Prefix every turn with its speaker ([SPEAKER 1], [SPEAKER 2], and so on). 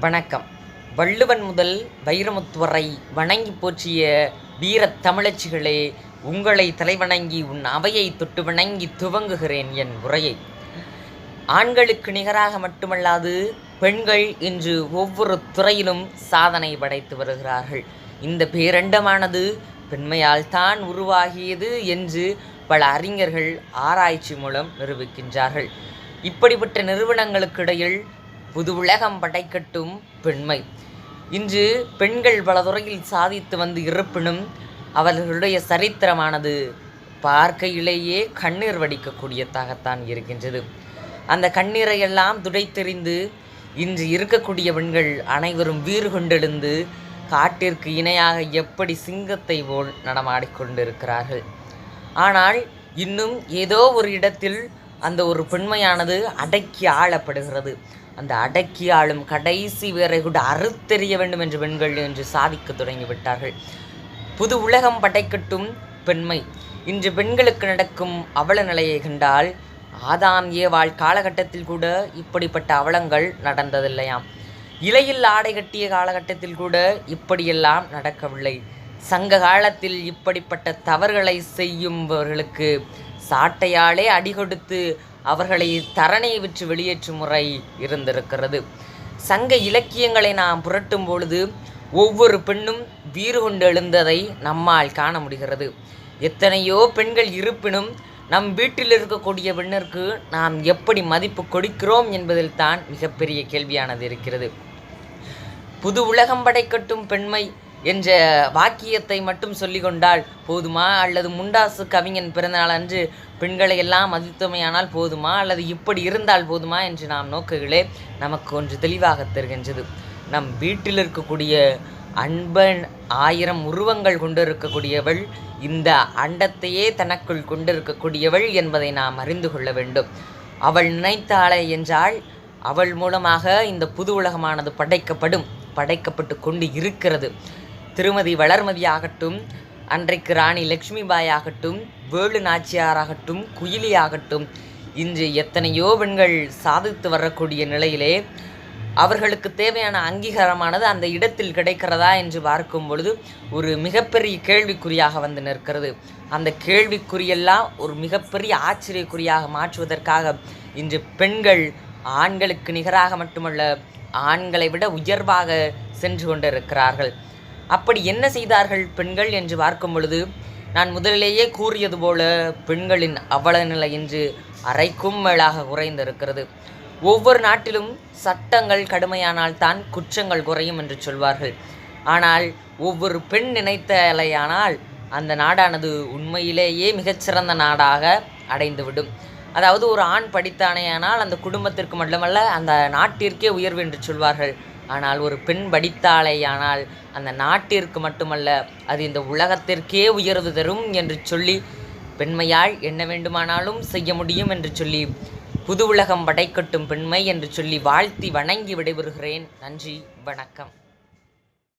[SPEAKER 1] வணக்கம். வள்ளுவன் முதல் வைரமுத்துவரை வணங்கி போற்றிய வீரத் தமிழச்சிகளே உங்களை தலைவணங்கி உன் அவையை தொட்டு வணங்கி துவங்குகிறேன் என் உரையை. ஆண்களுக்கு நிகராக மட்டுமல்லாது பெண்கள் இன்று ஒவ்வொரு துறையிலும் சாதனை படைத்து வருகிறார்கள். இந்த பேரண்டமானது பெண்மையால் தான் உருவாகியது என்று பல அறிஞர்கள் ஆராய்ச்சி மூலம் நிரூபிக்கின்றார்கள். இப்படிப்பட்ட நிறுவனங்களுக்கிடையில் புது உலகம் படைக்கட்டும் பெண்மை. இன்று பெண்கள் பல துறையில் சாதித்து வந்து இருப்பினும் அவர்களுடைய சரித்திரமானது பார்க்கையிலேயே கண்ணீர் வடிக்கக்கூடியதாகத்தான் இருக்கின்றது. அந்த கண்ணீரை எல்லாம் துடைத்தெறிந்து இன்று இருக்கக்கூடிய பெண்கள் அனைவரும் வீறு கொண்டெழுந்து காட்டிற்கு இணையாக எப்படி சிங்கத்தை போல் நடமாடிக்கொண்டிருக்கிறார்கள் ஆனால் இன்னும் ஏதோ ஒரு இடத்தில் அந்த ஒரு பெண்மையானது அடக்கி ஆளப்படுகிறது. அந்த அடக்கி ஆளும் கடைசி வேரை கூட அறுத்தெறிய வேண்டும் என்று பெண்கள் என்று சாதிக்க தொடங்கிவிட்டார்கள் புது உலகம் படைக்கட்டும் பெண்மை. இன்று பெண்களுக்கு நடக்கும் அவல நிலையை கண்டால் ஆதாம் ஏவாள் காலகட்டத்தில் கூட இப்படிப்பட்ட அவலங்கள் நடந்ததில்லையாம். இலையில் ஆடை கட்டிய காலகட்டத்தில் கூட இப்படியெல்லாம் நடக்கவில்லை. சங்க காலத்தில் இப்படிப்பட்ட தவறுகளை செய்யும்பவர்களுக்கு சாட்டையாலே அடி கொடுத்து அவர்களை தரணையை விற்று வெளியேற்றும் முறை இருந்திருக்கிறது. சங்க இலக்கியங்களை நாம் புரட்டும் பொழுது ஒவ்வொரு பெண்ணும் வீறு கொண்டு எழுந்ததை நம்மால் காண முடிகிறது. எத்தனையோ பெண்கள் இருப்பினும் நம் வீட்டில் இருக்கக்கூடிய பெண்ணிற்கு நாம் எப்படி மதிப்பு கொடுக்கிறோம் என்பதில் தான் மிகப்பெரிய கேள்வியானது இருக்கிறது. புது உலகம் படைக்கட்டும் பெண்மை என்ற வாக்கியத்தை மட்டும் சொல்லிக்கொண்டால் போதுமா? அல்லது முண்டாசு கவிஞன் பிறந்தநாள் அன்று பெண்களை எல்லாம் மதித்தமையானால் போதுமா? அல்லது இப்படி இருந்தால் போதுமா? என்று நாம் நோக்குகளே நமக்கு ஒன்று தெளிவாக தெரிகின்றது. நம் வீட்டில் இருக்கக்கூடிய அன்பன் ஆயிரம் உருவங்கள் கொண்டிருக்கக்கூடியவள் இந்த அண்டத்தையே தனக்குள் கொண்டிருக்கக்கூடியவள் என்பதை நாம் அறிந்து கொள்ள வேண்டும். அவள் நினைத்தாளே என்றால் அவள் மூலமாக இந்த புது உலகமானது படைக்கப்படும் படைக்கப்பட்டு கொண்டு இருக்கிறது. திருமதி வளர்மதி ஆகட்டும் அன்றைக்கு ராணி லக்ஷ்மிபாய் ஆகட்டும் வேலு நாச்சியாராகட்டும் குயிலி ஆகட்டும் இன்று எத்தனையோ பெண்கள் சாதித்து வரக்கூடிய நிலையிலே அவர்களுக்கு தேவையான அங்கீகாரமானது அந்த இடத்தில் கிடைக்கிறதா என்று பார்க்கும் பொழுது ஒரு மிகப்பெரிய கேள்விக்குறியாக வந்து நிற்கிறது. அந்த கேள்விக்குறியெல்லாம் ஒரு மிகப்பெரிய ஆச்சரியக்குறியாக மாற்றுவதற்காக இன்று பெண்கள் ஆண்களுக்கு நிகராக மட்டுமல்ல ஆண்களை விட உயர்வாக சென்று கொண்டிருக்கிறார்கள். அப்படி என்ன செய்தார்கள் பெண்கள் என்று பார்க்கும் பொழுது நான் முதலிலேயே கூறியது போல பெண்களின் அவல நிலை இன்று அரைக்கும் மேலாக குறைந்திருக்கிறது. ஒவ்வொரு நாட்டிலும் சட்டங்கள் கடுமையானால் தான் குற்றங்கள் குறையும் என்று சொல்வார்கள். ஆனால் ஒவ்வொரு பெண் நினைத்தலையானால் அந்த நாடானது உண்மையிலேயே மிகச்சிறந்த நாடாக அடைந்துவிடும். அதாவது ஒரு ஆண் படித்தானேயானால் அந்த குடும்பத்திற்கு மட்டுமல்ல அந்த நாட்டிற்கே உயர்வு என்று சொல்வார்கள். ஆனால் ஒரு பெண் படித்தாளேயானால் அந்த நாட்டிற்கு மட்டுமல்ல அது இந்த உலகத்திற்கே உயர்வு தரும் என்று சொல்லி பெண்மையால் என்ன வேண்டுமானாலும் செய்ய முடியும் என்று சொல்லி புது உலகம் படைக்கட்டும் பெண்மை என்று சொல்லி வாழ்த்தி வணங்கி விடைபெறுகிறேன். நன்றி வணக்கம்.